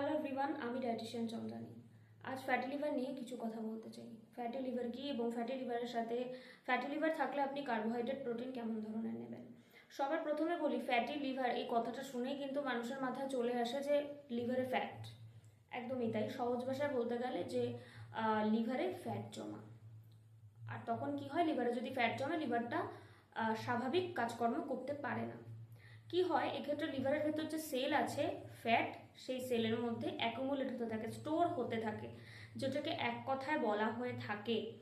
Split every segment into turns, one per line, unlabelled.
Hello everyone আমি dietitian Chandrani. আজ fatty liver নিয়ে কিছু কথা বলতে চাই। ফ্যাটি লিভার কি এবং ফ্যাটি লিভারের সাথে ফ্যাটি লিভার থাকলে আপনি কার্বোহাইড্রেট প্রোটিন কেমন ধরনের নেবেন? সবার প্রথমে বলি ফ্যাটি লিভার এই কথাটা শুনেই কিন্তু মানুষের মাথায় চলে আসে যে লিভারে ফ্যাট একদমই তাই, সহজ ভাষায় বলতে গেলে যে লিভারে ফ্যাট জমা। আর তখন কি হয় লিভারে যদি ফ্যাট জমে লিভারটা স্বাভাবিক কাজকর্ম করতে পারে না। কি হয়, এক্ষেত্রে লিভারের ভেতর যে সেল আছে ফ্যাট সেই সেলের মধ্যে অ্যাকুমুলেট হতে থাকে স্টোর হতে থাকে, যেটাকে এক কথায় বলা হয়ে থাকে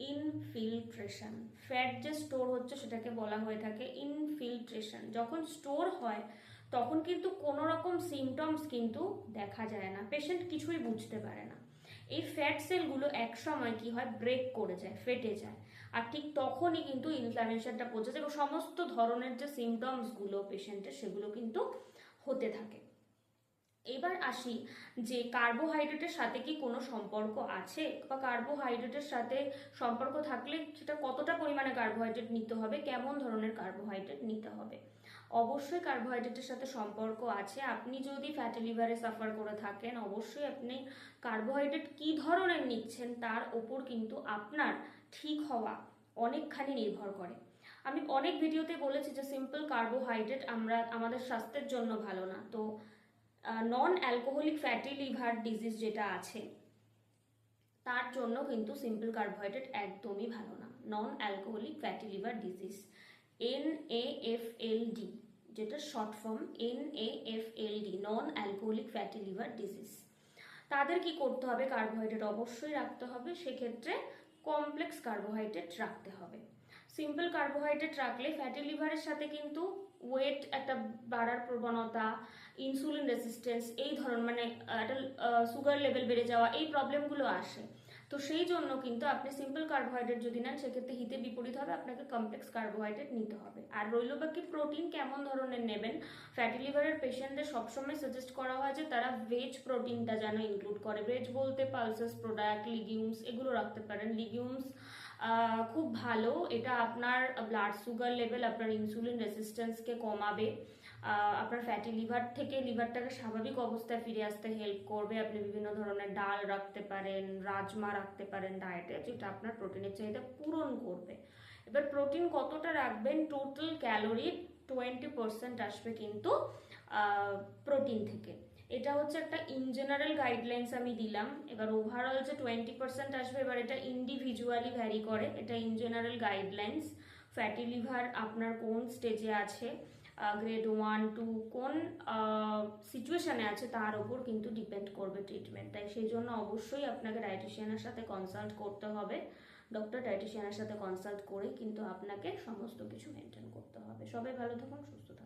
ইনফিল্ট্রেশন ফ্যাট যে স্টোর হচ্ছে সেটাকে বলা হয়ে থাকে ইনফিল্ট্রেশন যখন স্টোর হয়, তখন কিন্তু কোনো রকম সিমটমস কিন্তু দেখা যায় না। পেশেন্ট কিছুই বুঝতে পারে না। এই ফ্যাট সেলগুলো এক সময় কি হয় ব্রেক করে যায়, ফেটে যায়। আর ঠিক তখনই কিন্তু ইনফ্লামেশনটা পৌঁছে যায় এবং সমস্ত ধরনের যে সিমটমসগুলো পেশেন্টের সেগুলো কিন্তু হতে থাকে। এবার আসি যে কার্বোহাইড্রেটের সাথে কি কোনো সম্পর্ক আছে? বা কার্বোহাইড্রেটের সাথে সম্পর্ক থাকলে সেটা কতটা পরিমাণে কার্বোহাইড্রেট নিতে হবে? কেমন ধরনের কার্বোহাইড্রেট নিতে হবে? অবশ্যই কার্বোহাইড্রেটের সাথে সম্পর্ক আছে। আপনি যদি ফ্যাটি লিভারে সাফার করে থাকেন, অবশ্যই আপনি কার্বোহাইড্রেট কি ধরনের নিচ্ছেন তার ওপর কিন্তু আপনার ঠিক হওয়া অনেকখানি নির্ভর করে। আমি অনেক ভিডিওতে বলেছি যে সিম্পল কার্বোহাইড্রেট আমরা, আমাদের স্বাস্থ্যের জন্য ভালো না। তো non alcoholic fatty liver disease যেটা আছে, তার জন্য কিন্তু সিম্পল কার্বোহাইড্রেট একদমই ভালো না। Non alcoholic fatty liver disease N A F L D যেটা short form N A F L D non alcoholic fatty liver disease তাদের কি করতে হবে? কার্বোহাইড্রেট অবশ্যই রাখতে হবে, সেক্ষেত্রে কমপ্লেক্স কার্বোহাইড্রেট রাখতে হবে। সিম্পল কার্বোহাইড্রেট রাখলে ফ্যাটি লিভারের সাথে কিন্তু ওয়েট, একটা বাড়ার প্রবণতা, ইনসুলিন রেসিস্টেন্স এই ধরন মানে একটা সুগার লেভেল বেড়ে যাওয়া, এই প্রবলেমগুলো আসে। তো সেই জন্য কিন্তু আপনি সিম্পল কার্বোহাইড্রেট যদি নেন, সেক্ষেত্রে হিতে বিপরীত হবে, আপনাকে কমপ্লেক্স কার্বোহাইড্রেট নিতে হবে। আর রইল বাকি প্রোটিন কেমন ধরনের নেবেন? ফ্যাটি লিভারের পেশেন্টদের সবসময় সাজেস্ট করা হয় যে তারা ভেজ প্রোটিনটা যেন ইনক্লুড করে। ভেজ বলতে পালসেস, প্রোডাক্ট, লিগিউমস, এগুলো রাখতে পারেন। লিগিউমস খুব ভালো। এটা আপনার ব্লাড সুগার লেভেল আপনার ইনসুলিন রেসিস্ট্যান্সকে কমাবে। আপনার ফ্যাটি লিভার থেকে লিভারটাকে স্বাভাবিক অবস্থায় ফিরে আসতে হেল্প করবে। আপনি বিভিন্ন ধরনের ডাল রাখতে পারেন, রাজমা রাখতে পারেন ডায়েটে যেটা আপনার প্রোটিনের চাহিদা পূরণ করবে। এবার প্রোটিন কতটা রাখবেন? টোটাল ক্যালোরি টোয়েন্টি পার্সেন্ট আসবে কিন্তু প্রোটিন থেকে। এটা হচ্ছে একটা ইন জেনারেল গাইডলাইন্স আমি দিলাম। এবার ওভারঅল যে টোয়েন্টি পার্সেন্ট আসবে, এবার এটা ইন্ডিভিজুয়ালি ভ্যারি করে। এটা in general guidelines fatty liver আপনার কোন স্টেজে আছে? গ্রেড ওয়ান টু কোন সিচুয়েশানে আছে, তার ওপর কিন্তু ডিপেন্ড করবে ট্রিটমেন্ট তাই সেই জন্য অবশ্যই আপনাকে ডায়েটিশিয়ানের সাথে কনসাল্ট করতে হবে। ডক্টর ডায়েটিশিয়ানের সাথে কনসাল্ট করেই কিন্তু আপনাকে সমস্ত কিছু মেনটেন করতে হবে। সবাই ভালো থাকুন, সুস্থ থাকুন।